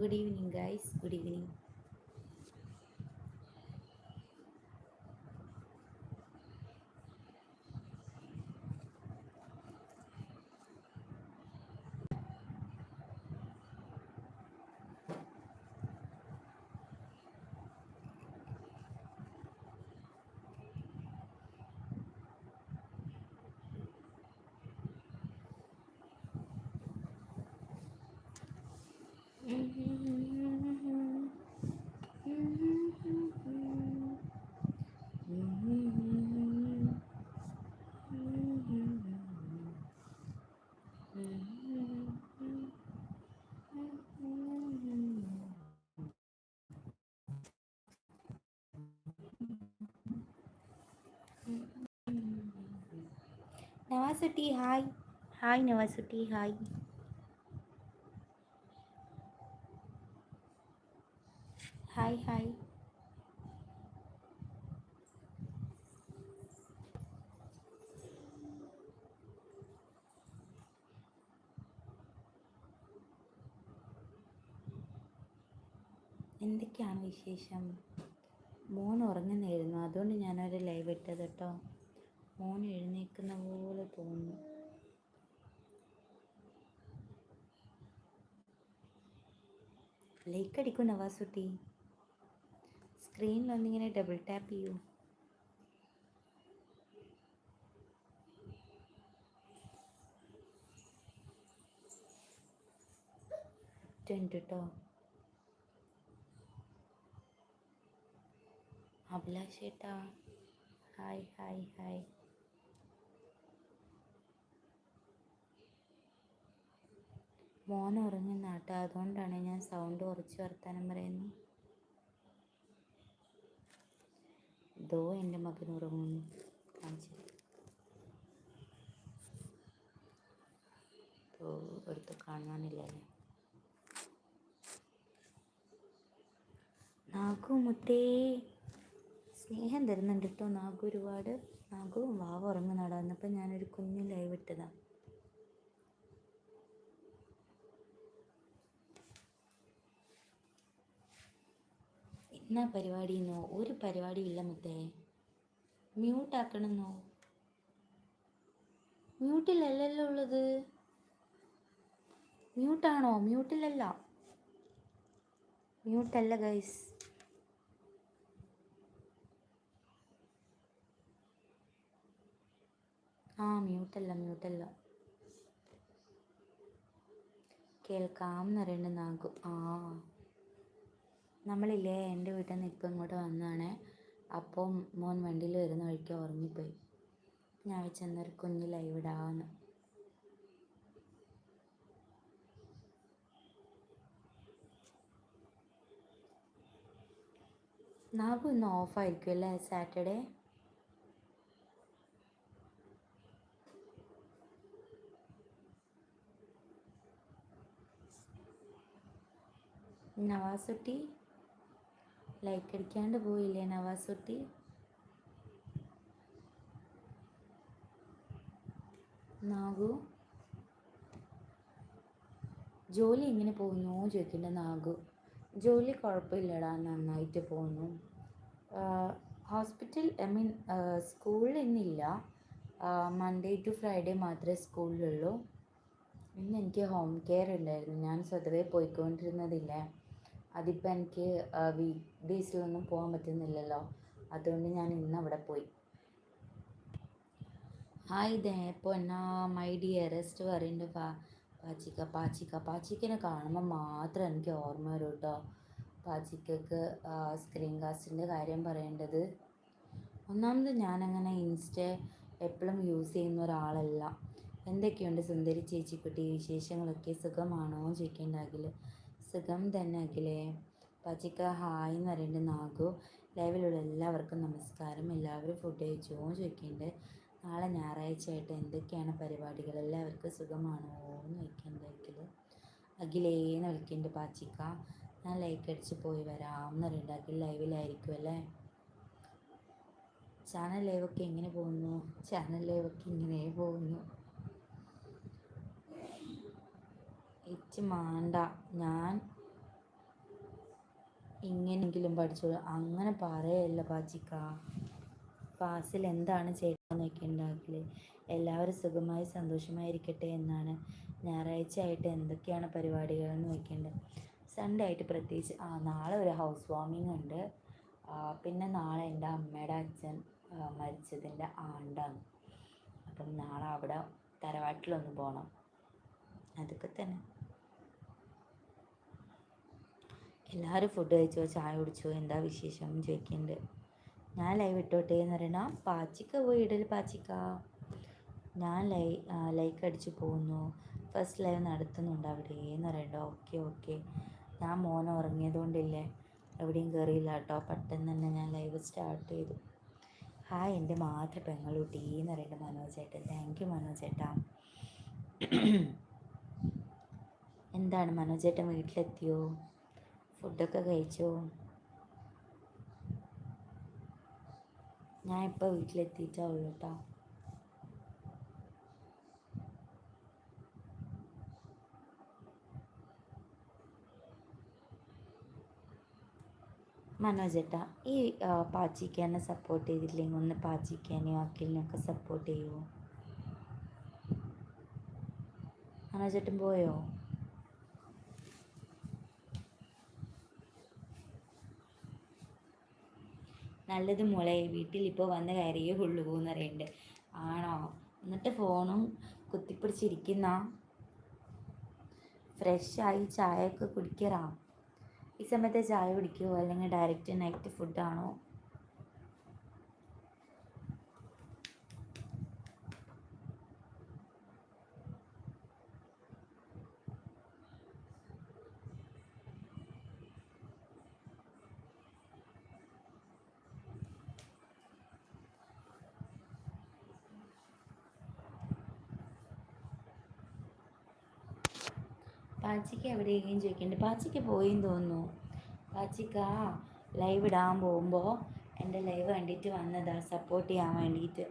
Good evening guys good evening Navasutty hi hi Navasutty hi hi hi എന്തൊക്കെയാണ് വിശേഷം? മോൻ ഉറങ്ങുന്നായിരുന്നു അതുകൊണ്ട് ഞാനൊരു ലൈവ് ഇട്ടത് കേട്ടോ. മോൻ എഴുന്നേക്കുന്ന പോലെ തോന്നുന്നു. ലൈക്ക് അടിക്കൂ നവാസുട്ടി. സ്ക്രീനിൽ ഒന്നിങ്ങനെ ഡബിൾ ടാപ്പ് ചെയ്യൂ. കേട്ടോ അഭിലാഷേട്ടാ ഹായ് ഹായ് ഹായ് മോൻ ഉറങ്ങുന്ന കേട്ടോ അതുകൊണ്ടാണ് ഞാൻ സൗണ്ട് കുറച്ച് വർത്താനം പറയുന്നത് ഇതോ എന്റെ മകൻ ഉറങ്ങുന്നു. എടുത്ത് കാണാനില്ലല്ലേ നാഗു മുത്തേ. സ്നേഹം തരുന്നുണ്ട് കേട്ടോ നാഗു ഒരുപാട്. നാഗു വാവ് ഉറങ്ങുന്നടാ എന്നപ്പോൾ ഞാനൊരു കുഞ്ഞു ലൈവ് ഇട്ടതാണ് എന്നാ പരിപാടിയെന്നോ? ഒരു പരിപാടിയില്ല മുത്തേ. മ്യൂട്ടാക്കണമെന്നോ മ്യൂട്ടിലല്ലല്ലോ ഉള്ളത്. മ്യൂട്ടാണോ മ്യൂട്ടിലല്ല മ്യൂട്ടല്ല ഗൈസ് ആ മ്യൂട്ടല്ല മ്യൂട്ടല്ല കേൾക്കാം എന്ന് പറയുന്നത് നാഗു. ആ. നമ്മളില്ലേ എന്റെ വീട്ടിൽ നിന്ന് ഇപ്പം ഇങ്ങോട്ട് വന്നതാണ്. അപ്പം മോൻ വണ്ടിയിൽ വരുന്ന വഴിക്ക് ഉറങ്ങിപ്പോയി. ഞാൻ വെച്ചെന്നൊരു കുഞ്ഞ് ലൈവ് ഇടാമെന്ന്. നാഗു ഇന്ന് ഓഫായിരിക്കും അല്ലേ സാറ്റർഡേ? നവാസുട്ടി? ലൈക്ക് അടിക്കാണ്ട് പോയില്ലേ നവാസുട്ടി നാഗു? ജോലി എങ്ങനെ പോകുന്നു ചോദിക്കേണ്ട നാഗു. ജോലി കുഴപ്പമില്ലടാ നന്നായിട്ട് പോകുന്നു. ഹോസ്പിറ്റൽ ഐ മീൻ സ്കൂളിൽ ഇന്നില്ല മൺഡേ ടു ഫ്രൈഡേ മാത്രമേ സ്കൂളിലുള്ളൂ ഇന്ന് എനിക്ക് ഹോം കെയർ ഉണ്ടായിരുന്നു. ഞാൻ സ്വതവേ പോയിക്കൊണ്ടിരുന്നതില്ലേ? അതിപ്പോൾ എനിക്ക് വീക്ക് ഡേയ്സിലൊന്നും പോകാൻ പറ്റുന്നില്ലല്ലോ. അതുകൊണ്ട് ഞാൻ ഇന്ന് അവിടെ പോയി ഹായ് ഇപ്പോൾ എന്നാ മൈ ഡിയറസ്റ്റ് പറയുന്നുണ്ട് പാ പാച്ചിക്ക പാച്ചിക്ക. പാച്ചിക്കനെ കാണുമ്പോൾ മാത്രം എനിക്ക് ഓർമ്മ വരും കേട്ടോ പാച്ചിക്കക്ക് സ്ക്രീൻ കാസ്റ്റിന്റെ കാര്യം പറയേണ്ടത്. ഒന്നാമത് ഞാനങ്ങനെ ഇൻസ്റ്റ എപ്പോഴും യൂസ് ചെയ്യുന്ന ഒരാളല്ല. എന്തൊക്കെയുണ്ട് സുന്ദരി ചേച്ചിക്കുട്ടി വിശേഷങ്ങളൊക്കെ സുഖമാണോ ചോദിക്കേണ്ടെങ്കിൽ സുഖം തന്നെ അഖിലേ. പച്ചക്ക ഹായ് എന്ന് പറയുന്നുണ്ട് നാഗു. ലൈവിലുള്ള എല്ലാവർക്കും നമസ്കാരം. എല്ലാവരും ഫുഡ് കഴിച്ചോ ചോദിക്കുന്നുണ്ട്. നാളെ ഞായറാഴ്ച ആയിട്ട് എന്തൊക്കെയാണ് പരിപാടികൾ? എല്ലാവർക്കും സുഖമാണോ എന്ന് ചോദിക്കുന്നുണ്ട് അഖിൽ എന്ന് വിളിക്കുന്നുണ്ട് പാച്ചിക്ക ഞാൻ ലൈക്ക് അടിച്ച് പോയി വരാം എന്ന് പറയുന്നുണ്ട്. അഖിൽ ലൈവിലായിരിക്കും അല്ലേ? ചാനൽ ലൈവൊക്കെ എങ്ങനെ പോകുന്നു? ചാനൽ ലൈവൊക്കെ ഇങ്ങനെ പോകുന്നു. ഇച്ച് മാണ്ട. ഞാൻ ഇങ്ങനെയെങ്കിലും പഠിച്ചോളൂ. അങ്ങനെ പറയല്ല പാച്ചിക്ക. ക്ലാസ്സിൽ എന്താണ് ചേട്ടാന്നൊക്കെ ഉണ്ടാക്കൽ എല്ലാവരും സുഖമായി സന്തോഷമായിരിക്കട്ടെ എന്നാണ്. ഞായറാഴ്ച ആയിട്ട് എന്തൊക്കെയാണ് പരിപാടികൾ എന്ന് വയ്ക്കേണ്ടത് സൺഡേ ആയിട്ട് പ്രത്യേകിച്ച് ആ നാളെ ഒരു ഹൗസ് വാമിംഗ് ഉണ്ട്. പിന്നെ നാളെ എന്റെ അമ്മയുടെ അച്ഛൻ മരിച്ചതിന്റെ ആണ്ടാണ്. അപ്പം നാളെ അവിടെ തറവാട്ടിലൊന്ന് പോകണം അതൊക്കെ തന്നെ. എല്ലാവരും ഫുഡ് കഴിച്ചോ? ചായ കുടിച്ചോ? എന്താ വിശേഷം? ചോദിക്കുന്നുണ്ട് ഞാൻ ലൈവ് ഇട്ടോട്ടെ എന്ന് പറയണ പാച്ചിക്ക പോയി ഇടൽ പാച്ചിക്ക. ഞാൻ ലൈ ലൈക്ക് അടിച്ച് പോകുന്നു ഫസ്റ്റ് ലൈവ് നടത്തുന്നുണ്ട് അവിടെ എന്ന് പറയണ്ട. ഓക്കെ ഓക്കെ ഞാൻ മോൻ ഉറങ്ങിയതുകൊണ്ടില്ലേ എവിടെയും കയറിയില്ല കേട്ടോ പെട്ടെന്ന് തന്നെ ഞാൻ ലൈവ് സ്റ്റാർട്ട് ചെയ്തു. ഹായ് എന്റെ മാത്രം പെങ്ങളൂട്ടി എന്ന് പറയുന്നത് മനോജ് ചേട്ടൻ. താങ്ക് യു മനോജ് ചേട്ടാ. എന്താണ്? മനോജ് ചേട്ടൻ വീട്ടിലെത്തിയോ? ഫുഡൊക്കെ കഴിച്ചോ? ഞാൻ ഇപ്പോൾ വീട്ടിലെത്തിയിട്ടേ ഉള്ളൂ കേട്ടോ മനോജേട്ടാ ഈ പാച്ചിക്കാനെ സപ്പോർട്ട് ചെയ്തില്ലെങ്കിൽ ഒന്ന് പാച്ചിക്കാനെയോ അഖിലിനെയൊക്കെ സപ്പോർട്ട് ചെയ്യുമോ മനോജേട്ടൻ പോയോ? നല്ലത് മോളെ വീട്ടിൽ ഇപ്പോൾ വന്ന് കയറിയേ ഉള്ളൂ എന്നറിയണ്ട് ആണോ? എന്നിട്ട് ഫോണും കുത്തിപ്പിടിച്ചിരിക്കുന്ന? ഫ്രഷായി ചായയൊക്കെ കുടിക്കറാ? ഈ സമയത്ത് ചായ കുടിക്കുമോ അല്ലെങ്കിൽ ഡയറക്റ്റ് നൈറ്റ് ഫുഡാണോ പാച്ചിക്ക് എവിടെയെങ്കിലും ചോദിക്കുന്നുണ്ട് പാച്ചിക്ക് പോയെന്ന് തോന്നുന്നു. പാച്ചിക്ക ലൈവ് ഇടാൻ പോകുമ്പോൾ എന്റെ ലൈവ് കണ്ടിട്ട് വന്നതാ. സപ്പോർട്ട് ചെയ്യാൻ വേണ്ടിയിട്ട്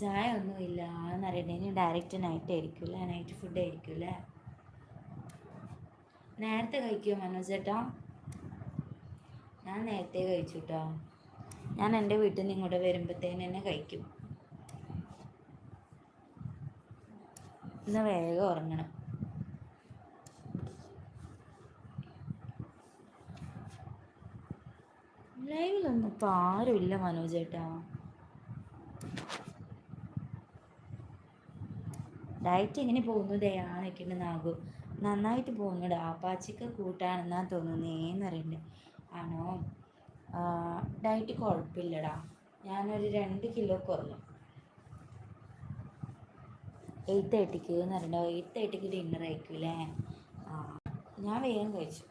ചായ ഒന്നുമില്ല ഇനി ഡയറക്റ്റ് നൈറ്റ് ആയിരിക്കില്ല നൈറ്റ് ഫുഡ് ആയിരിക്കില്ല നേരത്തെ കഴിക്കുമോ മനോജ് ചേട്ടാ ഞാൻ നേരത്തെ കഴിച്ചു കേട്ടോ ഞാൻ എന്റെ വീട്ടിൽ നിന്ന് ഇങ്ങോട്ട് വരുമ്പോഴത്തേന് തന്നെ കഴിക്കും. ഇന്ന് വേഗം ഉറങ്ങണം. ലൈവിലൊന്നും ഇപ്പം ആരുമില്ല മനോജ് ചേട്ടാ ഡയറ്റ് എങ്ങനെ പോകുന്നു? ദയാന്നൊക്കെ നാഗു. നന്നായിട്ട് പോകുന്നുണ്ട്. ആപ്പാച്ചിക്ക് കൂട്ടാണെന്നാ തോന്നുന്നേന്ന് പറയുന്നുണ്ട് ആണോ? ഡയറ്റ് കുഴപ്പമില്ലടാ ഞാനൊരു രണ്ട് കിലോ കുറഞ്ഞു. എയ്റ്റ് തേർട്ടിക്ക് എന്ന് പറഞ്ഞിട്ടുണ്ടോ എയ്റ്റ് തേർട്ടിക്ക് ഡിന്നർ ആയിക്കില്ലേ ആ ഞാൻ വേഗം കഴിച്ചു.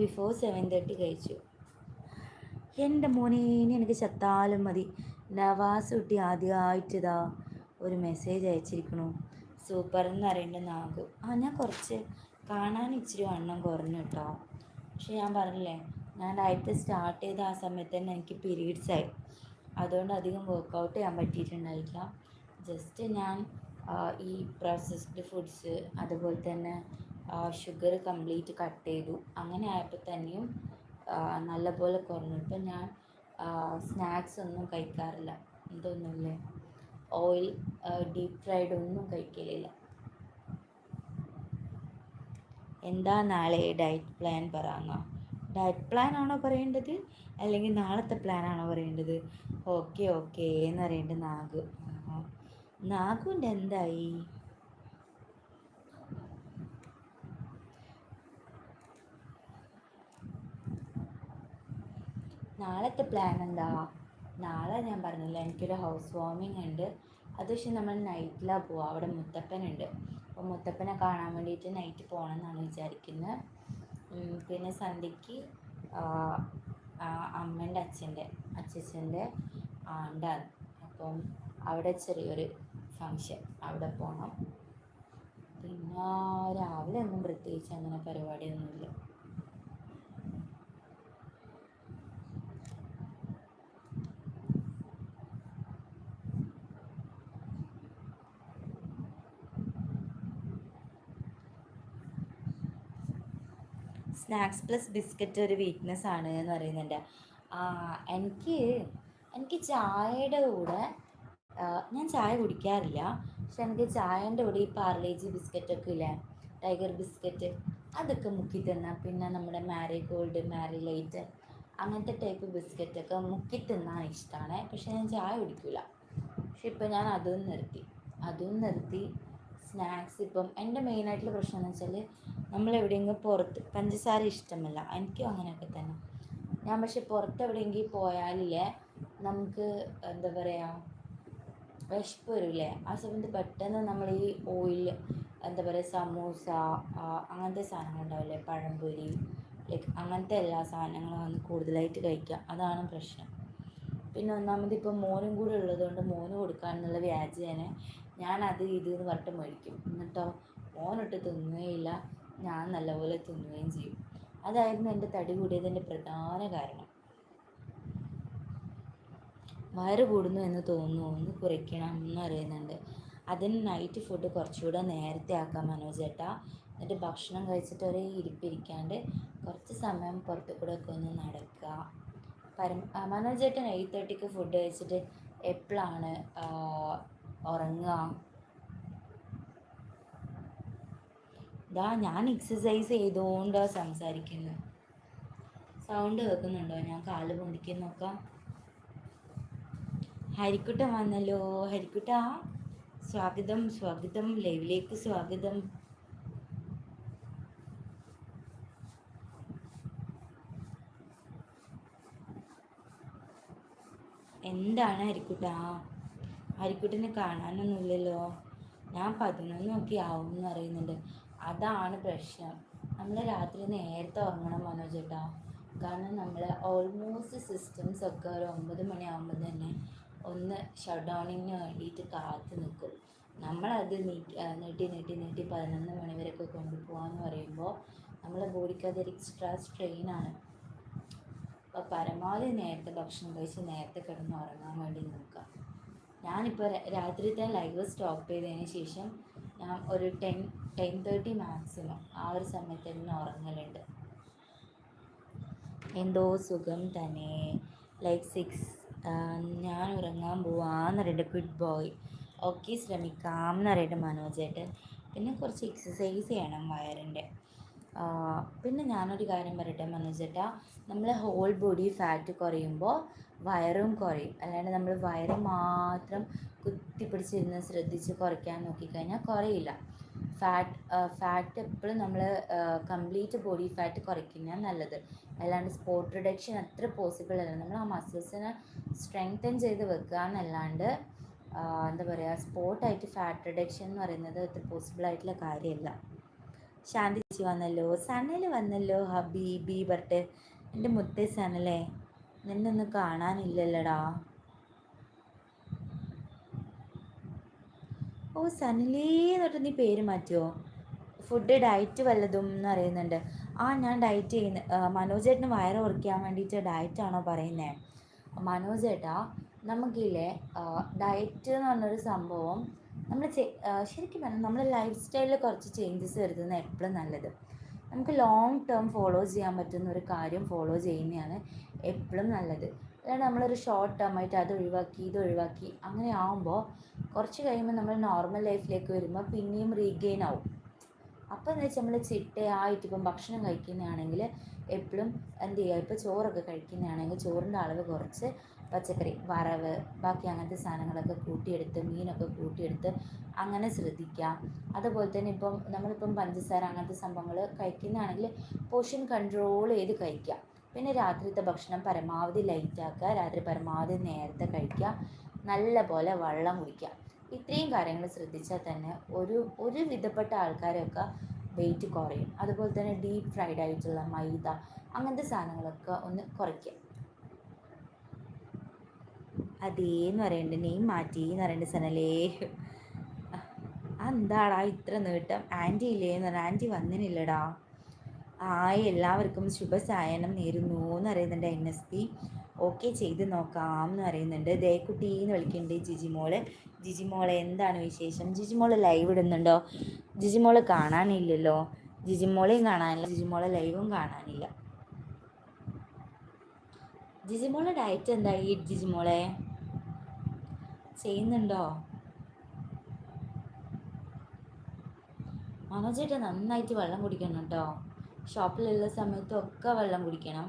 ബിഫോർ സെവൻ തേർട്ടി കഴിച്ചു. എന്റെ മോനേനെ എനിക്ക് ചത്താലും മതി. നവാസ് കുട്ടി ആദ്യമായിട്ട് ഇതാ ഒരു മെസ്സേജ് അയച്ചിരിക്കണു. സൂപ്പർ എന്ന് പറയുന്നത് നാഗു. ആ ഞാൻ കുറച്ച് കാണാൻ ഇച്ചിരി വണ്ണം കുറഞ്ഞു കേട്ടോ. പക്ഷെ ഞാൻ പറഞ്ഞില്ലേ ഞാൻ ഡയറ്റ് സ്റ്റാർട്ട് ചെയ്ത ആ സമയത്ത് തന്നെ എനിക്ക് പീരീഡ്സ് ആയി. അതുകൊണ്ട് അധികം വർക്കൗട്ട് ചെയ്യാൻ പറ്റിയിട്ടുണ്ടായില്ല. ജസ്റ്റ് ഞാൻ ഈ പ്രോസസ്ഡ് ഫുഡ്സ് അതുപോലെ തന്നെ ഷുഗർ കംപ്ലീറ്റ് കട്ട് ചെയ്തു. അങ്ങനെ ആയപ്പോൾ തന്നെയും നല്ലപോലെ കുറഞ്ഞു. ഇപ്പം ഞാൻ സ്നാക്സ് ഒന്നും കഴിക്കാറില്ല. ഇതൊന്നുമില്ലേ? ഓയിൽ ഡീപ്പ് ഫ്രൈഡ് ഒന്നും കഴിക്കലില്ല. എന്താ നാളെ ഡയറ്റ് പ്ലാൻ പറയാങ്ങ ഡയറ്റ് പ്ലാൻ ആണോ പറയേണ്ടത്? അല്ലെങ്കിൽ നാളത്തെ പ്ലാൻ ആണോ പറയേണ്ടത്? ഓക്കെ ഓക്കെ എന്ന് പറയേണ്ടത് നാഗു. നാഗുന്റെ എന്തായി? നാളത്തെ പ്ലാൻ എന്താ? നാളെ ഞാൻ പറഞ്ഞില്ല എനിക്കൊരു ഹൗസ് വാമിംഗ് ഉണ്ട്. അത് പക്ഷേ നമ്മൾ നൈറ്റിലാണ് പോവുക അവിടെ മുത്തപ്പനുണ്ട്. അപ്പോൾ മുത്തപ്പനെ കാണാൻ വേണ്ടിയിട്ട് നൈറ്റ് പോകണം എന്നാണ് വിചാരിക്കുന്നത് പിന്നെ സന്ധ്യയ്ക്ക് അമ്മേന്റെ അച്ഛന്റെ അച്ഛന്റെ ആണ്ടാണ്. അപ്പം അവിടെ ചെറിയൊരു ഫങ്ഷൻ അവിടെ പോകണം പിന്നെ രാവിലെ ഒന്നും പ്രത്യേകിച്ച് അങ്ങനെ പരിപാടിയൊന്നുമില്ല. സ്നാക്സ് പ്ലസ് ബിസ്ക്കറ്റ് ഒരു വീക്ക്നെസ് ആണ് എന്ന് പറയുന്നുണ്ട്. എനിക്ക് എനിക്ക് ചായയുടെ കൂടെ ഞാൻ ചായ കുടിക്കാറില്ല. പക്ഷെ എനിക്ക് ചായന്റെ കൂടെ ഈ പാർലേജി ബിസ്ക്കറ്റൊക്കെ ഇല്ലേ ടൈഗർ ബിസ്ക്കറ്റ് അതൊക്കെ മുക്കി തിന്നാം. പിന്നെ നമ്മുടെ മാരി ഗോൾഡ് മാരി ലൈറ്റ് അങ്ങനത്തെ ടൈപ്പ് ബിസ്ക്കറ്റൊക്കെ മുക്കി തിന്നാൻ ഇഷ്ടമാണ് പക്ഷെ ഞാൻ ചായ കുടിക്കില്ല പക്ഷെ ഇപ്പം ഞാൻ അതും നിർത്തി. അതും നിർത്തി. സ്നാക്സ് ഇപ്പം എന്റെ മെയിനായിട്ടുള്ള പ്രശ്നം എന്ന് വെച്ചാൽ നമ്മൾ എവിടെയെങ്കിലും പുറത്ത് പഞ്ചസാര ഇഷ്ടമല്ല. എനിക്കും അങ്ങനെയൊക്കെ തന്നെ. ഞാൻ പക്ഷെ പുറത്ത് എവിടെയെങ്കിലും പോയാലില്ലേ നമുക്ക് എന്താ പറയുക വിശപ്പ് വരില്ലേ? ആ സമയത്ത് പെട്ടെന്ന് നമ്മൾ ഈ ഓയിൽ എന്താ പറയുക സമൂസ അങ്ങനത്തെ സാധനങ്ങൾ ഉണ്ടാവില്ലേ? പഴംപൊരി ലൈക്ക് അങ്ങനത്തെ എല്ലാ സാധനങ്ങളും വന്ന് കൂടുതലായിട്ട് കഴിക്കുക. അതാണ് പ്രശ്നം. പിന്നെ ഒന്നാമത് ഇപ്പം മോനും കൂടെ ഉള്ളതുകൊണ്ട് മോന് കൊടുക്കാമെന്നുള്ള വ്യാജേന ഞാൻ അത് ഇത് എന്ന് പറഞ്ഞിട്ട് മേടിക്കും. എന്നിട്ടോ മോനിട്ട് തിന്നുകയില്ല. ഞാൻ നല്ലപോലെ തിന്നുകയും ചെയ്യും. അതായിരുന്നു എന്റെ തടി കൂടിയതിന്റെ പ്രധാന കാരണം. വയറ് കൂടുന്നു എന്ന് തോന്നുന്നു. ഒന്ന് കുറയ്ക്കണം എന്ന് അറിയുന്നുണ്ട് അതിന് നൈറ്റ് ഫുഡ് കുറച്ചുകൂടെ നേരത്തെ ആക്കാം മനോജ് ചേട്ടാ. എന്നിട്ട് ഭക്ഷണം കഴിച്ചിട്ട് ഒരേ ഇരിപ്പിരിക്കാണ്ട് കുറച്ച് സമയം പുറത്തു കൂടെ ഒക്കെ ഒന്ന് നടക്കുക. പരമ മനോജേട്ടൻ എയ്റ്റ് തേർട്ടിക്ക് ഫുഡ് കഴിച്ചിട്ട് എപ്പോഴാണ് ഉറങ്ങുക ഇതാ ഞാൻ എക്സസൈസ് ചെയ്തുകൊണ്ട് സംസാരിക്കുന്നു. സൗണ്ട് കേൾക്കുന്നുണ്ടോ ഞാൻ കാൽ പൊണ്ടിക്കുന്നു നോക്കാം ഹരിക്കുട്ട വന്നല്ലോ. ഹരിക്കുട്ട സ്വാഗതം സ്വാഗതം. ലൈവിലേക്ക് സ്വാഗതം. എന്താണ് ഹരിക്കുട്ട? ഹരിക്കുട്ടനെ കാണാനൊന്നുമില്ലല്ലോ. ഞാൻ പതിനൊന്നൊക്കെ ആവും എന്ന് പറയുന്നുണ്ട്. അതാണ് പ്രശ്നം. നമ്മൾ രാത്രി നേരത്തെ ഉറങ്ങണം മനോജ് ചേട്ടാ കാരണം നമ്മൾ ഓൾമോസ്റ്റ് സിസ്റ്റംസ് ഒക്കെ ഒരു ഒമ്പത് മണിയാകുമ്പോൾ തന്നെ ഒന്ന് ഷട്ട് ഡൗണിങ്ങിന് വേണ്ടിയിട്ട് കാത്തു നിൽക്കും നമ്മളത് നീട്ടി നീട്ടി നീട്ടി നീട്ടി പതിനൊന്ന് മണി വരെയൊക്കെ കൊണ്ടുപോകാമെന്ന് പറയുമ്പോൾ നമ്മളെ ബോഡിക്ക് എക്സ്ട്രാ സ്ട്രെയിനാണ് അപ്പോൾ പരമാവധി നേരത്തെ ഭക്ഷണം കഴിച്ച് നേരത്തെ കിടന്ന് ഉറങ്ങാൻ വേണ്ടി നോക്കാം ഞാനിപ്പോൾ രാത്രിത്തെ ലൈവ് സ്റ്റോപ്പ് ചെയ്തതിന് ശേഷം ഞാൻ ഒരു ടെൻ ടെൻ തേർട്ടി മാക്സിമം ആ ഒരു സമയത്ത് തന്നെ ഉറങ്ങലുണ്ട്. എന്തോ സുഖം തന്നെ. ലൈക്ക് സിക്സ് ഞാൻ ഉറങ്ങാൻ പോവാന്ന് പറയുന്നുണ്ട് ഗുഡ് ബോയ് ഓക്കെ ശ്രമിക്കാം എന്ന് പറയുന്നുണ്ട് മനോജേട്ടൻ. പിന്നെ കുറച്ച് എക്സസൈസ് ചെയ്യണം വയറിന്റെ. പിന്നെ ഞാനൊരു കാര്യം പറയട്ടെ മനോജേട്ടാ. നമ്മൾ ഹോൾ ബോഡി ഫാറ്റ് കുറയുമ്പോൾ വയറും കുറയും. അല്ലാണ്ട് നമ്മൾ വയറ് മാത്രം കുത്തിപ്പിടിച്ചിരുന്ന് ശ്രദ്ധിച്ച് കുറയ്ക്കാൻ നോക്കിക്കഴിഞ്ഞാൽ കുറയില്ല. ഫാറ്റ് ഫാറ്റ് എപ്പോഴും നമ്മൾ കംപ്ലീറ്റ് ബോഡി ഫാറ്റ് കുറയ്ക്കുന്ന നല്ലത്. അല്ലാണ്ട് സ്പോട്ട് റിഡക്ഷൻ അത്ര പോസിബിൾ അല്ല. നമ്മൾ ആ മസിൽസിനെ സ്ട്രെങ്തൻ ചെയ്ത് വെക്കുക എന്നല്ലാണ്ട് എന്താ പറയുക സ്പോട്ടായിട്ട് ഫാറ്റ് റിഡക്ഷൻ എന്ന് പറയുന്നത് അത്ര പോസിബിൾ ആയിട്ടുള്ള കാര്യമല്ല ശാന്തി ചേച്ചി വന്നല്ലോ സനൽ വന്നല്ലോ ഹബീബി ബർട്ട് എന്റെ മുത്തേ സനലേ. നിന്നൊന്ന് കാണാനില്ലല്ലടാ. ഓ സനിലേ എന്നിട്ട് നീ പേര് മാറ്റിയോ? ഫുഡ് ഡയറ്റ് വല്ലതും എന്ന് അറിയുന്നുണ്ട് ആ ഞാൻ ഡയറ്റ് ചെയ്യുന്ന മനോജേട്ടന് വയറ് കുറയ്ക്കാൻ വേണ്ടിയിട്ട് ഡയറ്റാണോ പറയുന്നത് മനോജേട്ടാ നമുക്കില്ലേ ഡയറ്റ് എന്ന് പറഞ്ഞൊരു സംഭവം നമ്മൾ ശരിക്കും പറഞ്ഞാൽ നമ്മുടെ ലൈഫ് സ്റ്റൈലിൽ കുറച്ച് ചേഞ്ചസ് വരുത്തുന്നത് എപ്പോഴും നല്ലത്. നമുക്ക് ലോങ് ടേം ഫോളോ ചെയ്യാൻ പറ്റുന്ന ഒരു കാര്യം ഫോളോ ചെയ്യുന്നതാണ് എപ്പോഴും നല്ലത്. അല്ലാണ്ട് നമ്മളൊരു ഷോർട്ട് ടേം ആയിട്ട് അത് ഒഴിവാക്കി ഇത് ഒഴിവാക്കി അങ്ങനെ ആവുമ്പോൾ കുറച്ച് കഴിയുമ്പോൾ നമ്മൾ നോർമൽ ലൈഫിലേക്ക് വരുമ്പോൾ പിന്നെയും റീഗെയിൻ ആവും. അപ്പോൾ എന്ന് വെച്ചാൽ നമ്മൾ ചിട്ടയായിട്ട് ഇപ്പം ഭക്ഷണം കഴിക്കുന്നതാണെങ്കിൽ എപ്പോഴും എന്ത് ചെയ്യുക ഇപ്പോൾ ചോറൊക്കെ കഴിക്കുന്നതാണെങ്കിൽ ചോറിന്റെ അളവ് കുറച്ച് പച്ചക്കറി വറവ് ബാക്കി അങ്ങനത്തെ സാധനങ്ങളൊക്കെ കൂട്ടിയെടുത്ത് മീനൊക്കെ കൂട്ടിയെടുത്ത് അങ്ങനെ ശ്രദ്ധിക്കാം. അതുപോലെ തന്നെ ഇപ്പം നമ്മളിപ്പം പഞ്ചസാര അങ്ങനത്തെ സംഭവങ്ങൾ കഴിക്കുന്നതാണെങ്കിൽ പോഷൻ കൺട്രോൾ ചെയ്ത് കഴിക്കാം പിന്നെ രാത്രിത്തെ ഭക്ഷണം പരമാവധി ലൈറ്റ് ആക്കുക രാത്രി പരമാവധി നേരത്തെ കഴിക്കുക നല്ല പോലെ വെള്ളം കുടിക്കുക. ഇത്രയും കാര്യങ്ങൾ ശ്രദ്ധിച്ചാൽ തന്നെ ഒരു ഒരു വിധപ്പെട്ട ആൾക്കാരെയൊക്കെ വെയിറ്റ് കുറയും. അതുപോലെ തന്നെ ഡീപ്പ് ഫ്രൈഡ് ആയിട്ടുള്ള മൈദ അങ്ങനത്തെ സാധനങ്ങളൊക്കെ ഒന്ന് കുറയ്ക്കുക. അതേന്ന് പറയുന്നുണ്ട് നെയിം മാറ്റി എന്ന് പറയുന്നുണ്ട് സനലേ. എന്താടാ ഇത്ര നീട്ടം? ആന്റി ഇല്ലേ എന്ന് പറഞ്ഞാൽ ആന്റി വന്നിനില്ലടാ. ആയി എല്ലാവർക്കും ശുഭസായനം നേരുന്നു എന്ന് പറയുന്നുണ്ട് എൻ എസ് പി. ഓക്കെ ചെയ്ത് നോക്കാം എന്ന് പറയുന്നുണ്ട്. ദേക്കുട്ടി എന്ന് വിളിക്കുന്നുണ്ട് ജിജിമോൾ. ജിജിമോളെ എന്താണ് വിശേഷം? ജിജിമോൾ ലൈവ് ഇടുന്നുണ്ടോ? ജിജിമോൾ കാണാനില്ലല്ലോ. ജിജിമോളെയും കാണാനില്ല. ജിജിമോളെ ലൈവും കാണാനില്ല. ജിജിമോളെ ഡയറ്റ് എന്തായി ജിജിമോളെ? ചെയ്യുന്നുണ്ടോ? മനോജേട്ട നന്നായിട്ട് വെള്ളം കുടിക്കണം കേട്ടോ. ഷോപ്പിലുള്ള സമയത്തൊക്കെ വെള്ളം കുടിക്കണം.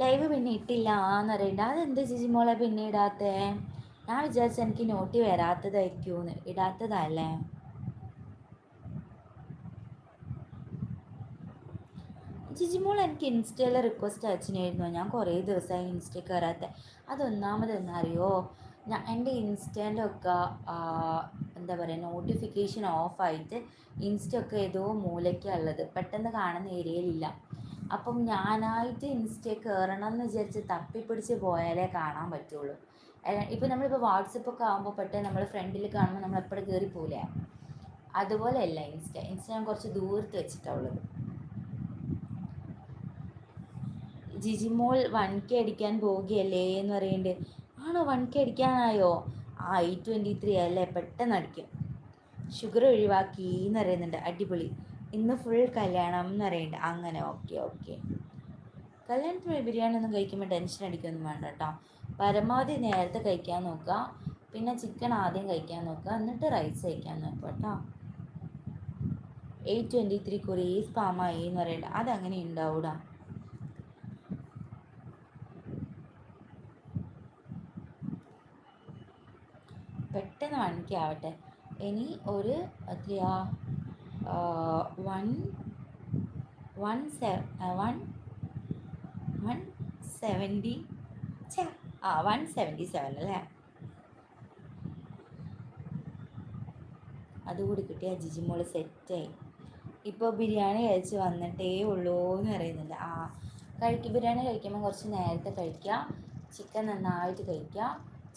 ലൈവ് പിന്നെ ഇട്ടില്ല എന്നറിയണ്ട. അതെന്ത് ചേച്ചി മോളെ പിന്നെ ഇടാത്തേ? ഞാൻ വിചാരിച്ച എനിക്ക് നോട്ടി വരാത്തതായിരിക്കും ഇടാത്തതല്ലേ? ജിജിമോൾ എനിക്ക് ഇൻസ്റ്റയിൽ റിക്വസ്റ്റ് അയച്ചിനായിരുന്നു. ഞാൻ കുറേ ദിവസമായി ഇൻസ്റ്റ കയറാത്ത അതൊന്നാമത് എന്നറിയോ ഞാൻ എന്റെ ഇൻസ്റ്റന്റെ ഒക്കെ എന്താ പറയുക നോട്ടിഫിക്കേഷൻ ഓഫായിട്ട് ഇൻസ്റ്റ ഒക്കെ ഏതോ ഉള്ളത്. പെട്ടെന്ന് കാണുന്ന ഏരിയയിലില്ല അപ്പം ഞാനായിട്ട് ഇൻസ്റ്റ കയറണം എന്ന് വിചാരിച്ച് തപ്പിപ്പിടിച്ച് പോയാലേ കാണാൻ പറ്റുള്ളൂ. ഇപ്പം നമ്മളിപ്പോൾ വാട്സപ്പൊക്കെ ആകുമ്പോൾ പെട്ടെന്ന് നമ്മൾ ഫ്രണ്ടിൽ കാണുമ്പോൾ നമ്മൾ എപ്പോഴും കയറി പോകില്ലേ അതുപോലെയല്ല ഇൻസ്റ്റ. ഇൻസ്റ്റ ഞാൻ കുറച്ച് ദൂരത്ത് വെച്ചിട്ടാണ് ഉള്ളത്. ജിജിമോൾ വൺ കെ അടിക്കാൻ പോവുകയല്ലേ എന്ന് പറയുന്നുണ്ട് ആണോ വൺ കെ അടിക്കാനായോ? ആ ഐ ട്വന്റി ത്രീ അല്ലേ? പെട്ടെന്ന് അടിക്കും. ഷുഗർ ഒഴിവാക്കി എന്ന് പറയുന്നുണ്ട്. അടിപൊളി. ഇന്ന് ഫുൾ കല്യാണം എന്ന് പറയുന്നുണ്ട് അങ്ങനെ ഓക്കെ ഓക്കെ കല്യാണത്തിന് ബിരിയാണി ഒന്നും കഴിക്കുമ്പോൾ ടെൻഷൻ അടിക്കൊന്നും വേണ്ട കേട്ടോ പരമാവധി നേരത്തെ കഴിക്കാൻ നോക്കുക. പിന്നെ ചിക്കൻ ആദ്യം കഴിക്കാൻ നോക്കുക. എന്നിട്ട് റൈസ് കഴിക്കാൻ നോക്കുക കേട്ടോ എയ്റ്റ് ട്വന്റി ത്രീ കുറേ സ്പാമായി എന്ന് പറയുന്നത് അതങ്ങനെ ഉണ്ടാവൂടാ. പെട്ടെന്ന് വണിക്കാവട്ടെ ഇനി ഒരു എത്രയാ? One one seven one one seventy ആ വൺ സെവന്റി സെവൻ അല്ലേ? അതുകൂടി കിട്ടിയ ജിജിമോൾ സെറ്റായി ഇപ്പോൾ ബിരിയാണി കഴിച്ച് വന്നിട്ടേ ഉള്ളൂ എന്ന് പറയുന്നുണ്ട്. ആ കഴിക്കും ബിരിയാണി കഴിക്കുമ്പോൾ കുറച്ച് നേരത്തെ കഴിക്കുക ചിക്കൻ നന്നായിട്ട് കഴിക്കുക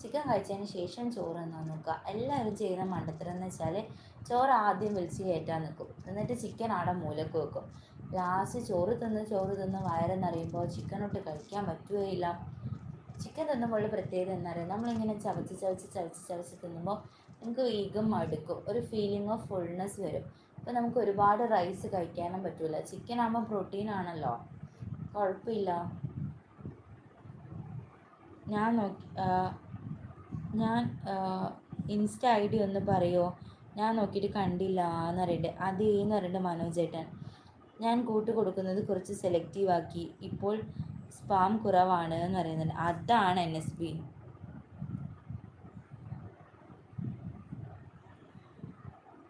ചിക്കൻ കഴിച്ചതിന് ശേഷം ചോറ് തിന്നാൻ നോക്കുക. എല്ലാവരും ചെയ്യുന്ന മണ്ടത്തരം എന്ന് വെച്ചാൽ ചോറ് ആദ്യം വിളിച്ച് കയറ്റാൻ നിൽക്കും. എന്നിട്ട് ചിക്കൻ അവിടെ മൂലക്ക് വെക്കും. ലാസ്റ്റ് ചോറ് തിന്ന് ചോറ് തിന്ന് വയറെന്നറിയുമ്പോൾ ചിക്കനൊട്ട് കഴിക്കാൻ പറ്റുകയില്ല ചിക്കൻ തിന്നുമ്പോൾ പ്രത്യേകത എന്നറിയാം നമ്മളിങ്ങനെ ചവച്ച് ചവച്ച് ചവച്ച് ചവച്ച് തിന്നുമ്പോൾ നമുക്ക് വീഗം മടുക്കും. ഒരു ഫീലിംഗ് ഓഫ് ഫുൾനെസ് വരും. അപ്പോൾ നമുക്ക് ഒരുപാട് റൈസ് കഴിക്കാനും പറ്റില്ല ചിക്കൻ ആകുമ്പോൾ പ്രോട്ടീൻ ആണല്ലോ. കുഴപ്പമില്ല. ഞാൻ നോക്കി ഞാൻ ഇൻസ്റ്റ ഐ ഡി ഒന്ന് പറയുമോ ഞാൻ നോക്കിയിട്ട് കണ്ടില്ല എന്ന് അറിയട്ടെ അതേന്ന് മനോജ് ചേട്ടൻ ഞാൻ കൂട്ട് കൊടുക്കുന്നത് കുറച്ച് സെലക്റ്റീവ് ആക്കി. ഇപ്പോൾ സ്പാം കുറവാണ് എന്ന് പറയുന്നുണ്ട്. അതാണ് എൻ എസ് ബി